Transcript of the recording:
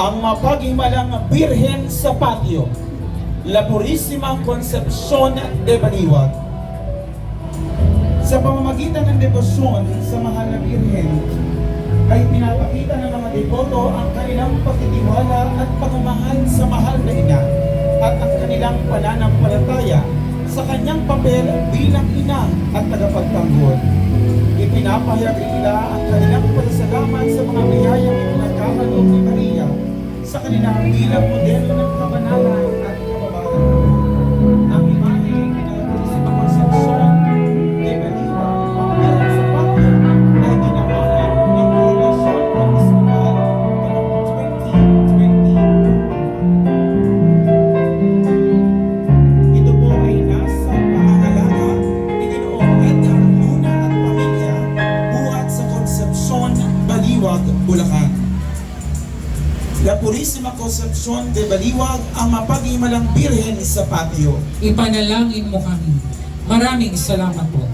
ang mapaghimalang Birhen sa patio, La Purisima Concepcion de Baliwag. Sa pamamagitan ng debosyon sa mahal na Birhen, ay pinapakita ng mga deboto ang kanilang pagtitiwala at pagmamahal sa mahal na ina at ang kanilang pananampalataya sa kanyang papel bilang ina at tagapagtanggol. Ipinapahayag nila ang kanilang pasasalamat sa mga Maria sa kanilang bilang modelo ng at kababalan. Ang imahe pinag-iisip Concepcion de Baliwa, ang meron sa patio, ay ginamahan ng noong 2020. Ito po ay nasa pangangalaga ni Ginoong Edgar Luna at pamilya buhat sa Concepcion, Baliwag, Bulacan. La Purisima Concepcion de Baliwag ang mapag-imalang birhen sa patio. Ipanalangin mo kami. Maraming salamat po.